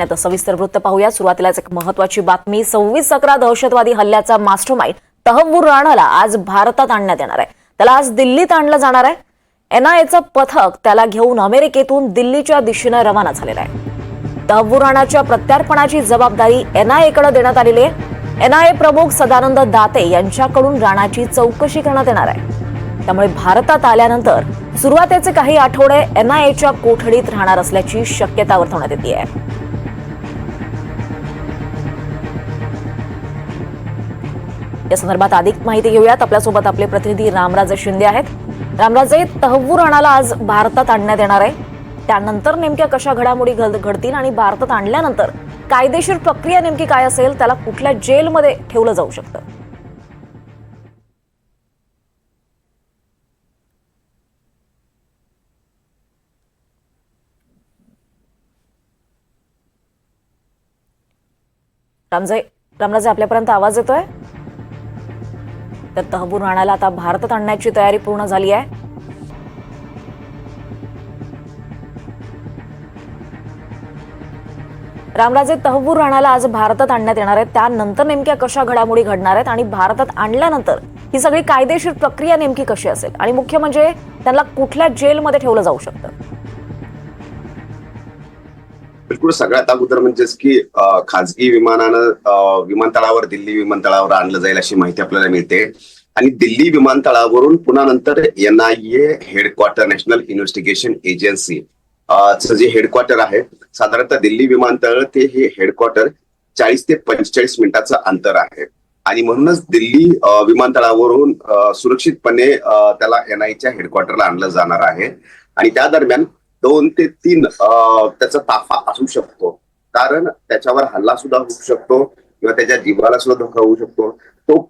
आता सविस्तर वृत्त पाहूया सुरुवातीलाच एक महत्वाची बातमी. सव्वीस अकरा दहशतवादी हल्ल्याचा मास्टरमाइंड तहव्वूर राणाला आज भारतात आणण्यात येणार आहे. त्याला आज दिल्लीत आणलं जाणार आहे. एनआयएचं पथक त्याला घेऊन अमेरिकेतून दिल्लीच्या दिशेनं रवाना झालेलं आहे. तहबूर राणाच्या प्रत्यार्पणाची जबाबदारी एनआयएकडे देण्यात आलेली आहे. एनआयए प्रमुख सदानंद दाते यांच्याकडून राणाची चौकशी करण्यात येणार आहे. त्यामुळे भारतात आल्यानंतर सुरुवातीचे काही आठवडे एनआयएच्या कोठडीत राहणार असल्याची शक्यता वर्तवण्यात येते आहे. या संदर्भात अधिक माहिती घेऊयात. आपल्यासोबत आपले प्रतिनिधी रामराजे शिंदे आहेत. रामराजे तहवूर आणाला आज भारतात आणण्यात येणार आहे. त्यानंतर नेमक्या कशा घडामोडी घडतील आणि भारतात आणल्यानंतर कायदेशीर प्रक्रिया नेमकी काय असेल त्याला कुठल्या जेलमध्ये ठेवलं जाऊ शकतं? रामजे रामराजे आपल्यापर्यंत आवाज येतोय? तर तहबूर राणाला आता भारतात आणण्याची तयारी पूर्ण झाली आहे. रामराजे तहबूर राणाला आज भारतात आणण्यात येणार आहेत. त्यानंतर नेमक्या कशा घडामोडी घडणार आहेत आणि भारतात आणल्यानंतर ही सगळी कायदेशीर प्रक्रिया नेमकी कशी असेल? आणि मुख्य म्हणजे त्यांना कुठल्या जेलमध्ये ठेवलं जाऊ शकतं? बिलकुल सगळ्यात अगोदर म्हणजेच की खाजगी विमानानं विमानतळावर दिल्ली विमानतळावर आणलं जाईल अशी माहिती आपल्याला मिळते. आणि दिल्ली विमानतळावरून पुन्हा नंतर NIA headquarter national investigation agency जे हेडक्वार्टर आहे साधारणतः दिल्ली विमानतळ ते हे हेडक्वार्टर चाळीस ते पंचेचाळीस मिनिटाचं अंतर आहे. आणि म्हणूनच दिल्ली विमानतळावरून सुरक्षितपणे त्याला एनआयच्या हेडक्वार्टरला आणलं जाणार आहे. आणि त्या दरम्यान दोन ते तीन त्याचा ताफा असू शकतो. कारण त्याच्यावर हल्ला सुद्धा होऊ शकतो किंवा त्याच्या जीवाला सुद्धा धोका होऊ शकतो. तो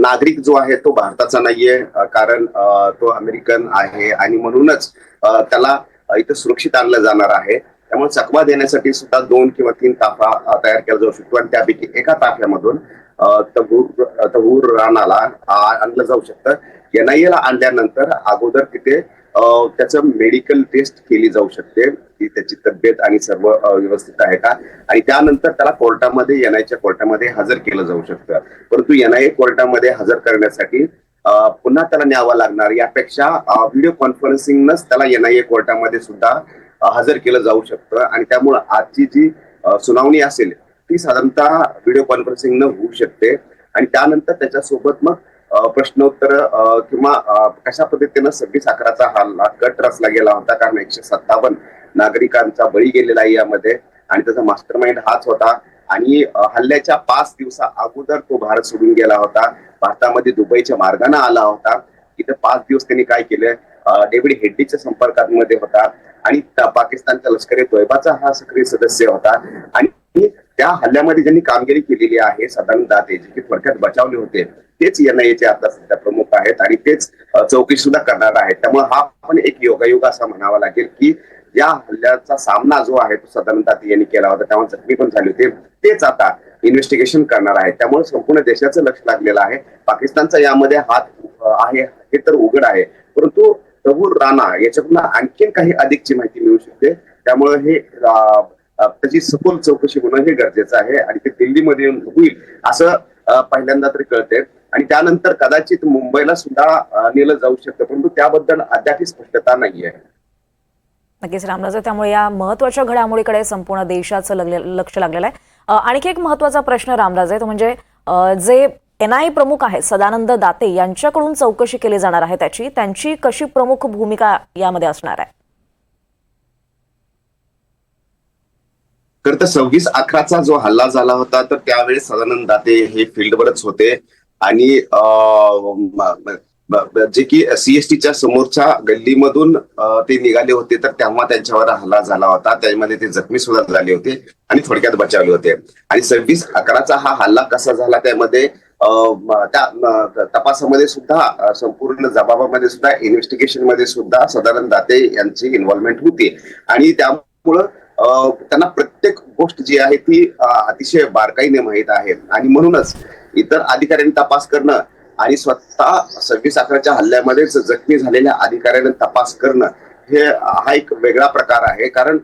नागरिक जो आहे तो भारताचा नाहीये कारण तो अमेरिकन आहे आणि म्हणूनच त्याला इथं सुरक्षित आणलं जाणार आहे. त्यामुळे चकवा देण्यासाठी सुद्धा दोन किंवा तीन ताफा तयार केला जाऊ शकतो आणि त्यापैकी एका ताफ्यामधून तहूर तहूर राणाला आणलं जाऊ शकतं. एनआयएला आणल्यानंतर अगोदर तिथे त्याचं मेडिकल टेस्ट केली जाऊ शकते. की त्याची तब्येत आणि सर्व व्यवस्थित आहे का? आणि त्यानंतर त्याला कोर्टामध्ये एनआयच्या कोर्टामध्ये हजर केलं जाऊ शकतं. परंतु एनआयए कोर्टामध्ये हजर करण्यासाठी पुन्हा त्याला न्यावं लागणार. यापेक्षा व्हिडिओ कॉन्फरन्सिंगनच त्याला एनआयए कोर्टामध्ये सुद्धा हजर केलं जाऊ शकतं. आणि त्यामुळं आजची जी सुनावणी असेल ती साधारणतः व्हिडिओ कॉन्फरन्सिंगनं होऊ शकते. आणि त्यानंतर त्याच्यासोबत मग प्रश्नोत्तर किंवा कशा पद्धतीनं सव्वीस अकराचा हल्ला कट रचला गेला होता? कारण एकशे सत्तावन्न नागरिकांचा बळी गेलेला आहे यामध्ये आणि त्याचा मास्टर माइंड हाच होता. आणि हल्ल्याच्या पाच दिवसा अगोदर तो भारत सोडून गेला होता. भारतामध्ये दुबईच्या मार्गाने आला होता. इथं पाच दिवस त्यांनी काय केलं? डेव्हिड हेड्डीच्या संपर्कामध्ये होता आणि पाकिस्तानच्या लष्करी तोयबाचा हा सक्रिय सदस्य होता. आणि त्या हल्ल्यामध्ये ज्यांनी कामगिरी केलेली आहे सदानंद दाते जे की थोडक्यात बचावले होते तेच एनआयएचे आता सध्या प्रमुख आहेत आणि तेच चौकशी सुद्धा करणार आहेत. त्यामुळे हा पण एक योगायोग असा म्हणावा लागेल की या हल्ल्याचा सामना जो आहे तो सदानंद दाते यांनी केला होता त्यामुळे जखमी पण झाले होते. तेच आता इन्व्हेस्टिगेशन करणार आहे त्यामुळे संपूर्ण देशाचं लक्ष लागलेलं आहे. पाकिस्तानचा यामध्ये हात आहे हे तर उघड आहे. परंतु प्रभू राणा याच्याकडून आणखीन काही अधिकची माहिती मिळू शकते. त्यामुळे हे त्याची सखोल चौकशी होणं हे गरजेचं आहे आणि ते दिल्लीमध्ये येऊन होईल असं पहिल्यांदा तरी कळते आणि त्यानंतर कदाचित मुंबईला सुद्धा नेलं जाऊ शकतं. परंतु त्याबद्दल अद्याप स्पष्टता नाहीये नक्कीच रामराजे त्यामुळे या महत्त्वाच्या घडामोडीकडे संपूर्ण देशाचं लक्ष लागलेलं आहे. आणखी एक महत्त्वाचा प्रश्न रामराजे तो म्हणजे जे एनआय प्रमुख आहेत सदानंद दाते यांच्याकडून चौकशी केली जाणार आहे त्याची त्यांची कशी प्रमुख भूमिका यामध्ये असणार आहे? खरं तर सव्वीस अकराचा जो हल्ला झाला होता तर त्यावेळेस सदानंद दाते हे फील्डवरच होते. आणि जे की सीएसटीच्या समोरच्या गल्लीमधून ते निघाले होते तर तेव्हा त्यांच्यावर हल्ला झाला होता. त्यामध्ये ते जखमी सुद्धा झाले होते आणि थोडक्यात बचावले होते. आणि सव्वीस अकराचा हा हल्ला कसा झाला त्यामध्ये त्या तपासामध्ये सुद्धा संपूर्ण जबाबामध्ये सुद्धा इन्व्हेस्टिगेशनमध्ये सुद्धा सदानंद दाते यांची इन्व्हॉल्वमेंट होती. आणि त्यामुळं त्यांना प्रत्येक गोष्ट जी आहे ती अतिशय बारकाईने माहीत आहे. आणि म्हणूनच इतर अधिकाऱ्यांनी तपास करणं आणि स्वतः सव्वीस अकराच्या हल्ल्यामध्येच जखमी झालेल्या अधिकाऱ्यांना तपास करणं हे हा एक वेगळा प्रकार आहे. कारण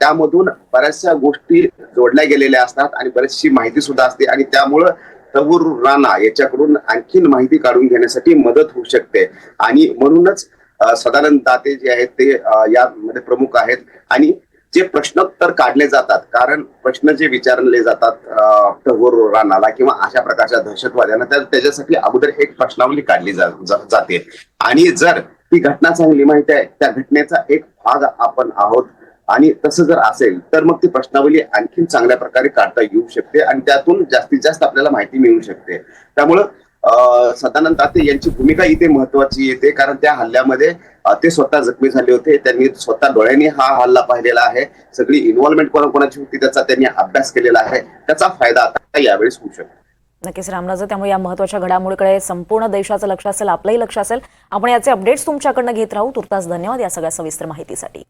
त्यामधून बऱ्याचशा गोष्टी जोडल्या गेलेल्या असतात आणि बरीचशी माहिती सुद्धा असते आणि त्यामुळं तवूर राणा याच्याकडून आणखीन माहिती काढून घेण्यासाठी मदत होऊ शकते. आणि म्हणूनच सदानंद दाते जे आहेत ते यामध्ये प्रमुख आहेत. आणि जे प्रश्नोत्तर काढले जातात कारण प्रश्न जे विचारले जातात टगोर राणाला किंवा अशा प्रकारच्या दहशतवाद्यांना तर त्याच्यासाठी अगोदर एक प्रश्नावली काढली जा- जा- जाते. आणि जर ती घटना चांगली माहिती आहे त्या घटनेचा एक भाग आपण आहोत. आणि तसं जर असेल तर मग ती प्रश्नावली आणखीन चांगल्या प्रकारे काढता येऊ शकते आणि त्यातून जास्तीत जास्त आपल्याला माहिती मिळू शकते. त्यामुळं सदानंद दाते यांची भूमिका इथे महत्वाची येते कारण त्या हल्ल्यामध्ये ते स्वतः जखमी झाले होते. त्यांनी स्वतः डोळ्यांनी हा हल्ला पाहिलेला आहे. सगळी इन्व्हॉल्वमेंट कोणाकोणाची होती त्याचा त्यांनी अभ्यास केलेला आहे. त्याचा फायदा आता यावेळेस होऊ शकतो. नक्कीच रामराजे त्यामुळे या महत्त्वाच्या घडामोडीकडे संपूर्ण देशाचं लक्ष असेल आपलंही लक्ष असेल. आपण याचे अपडेट्स तुमच्याकडनं घेत राहू. तुर्तास धन्यवाद या सगळ्या सविस्तर माहितीसाठी.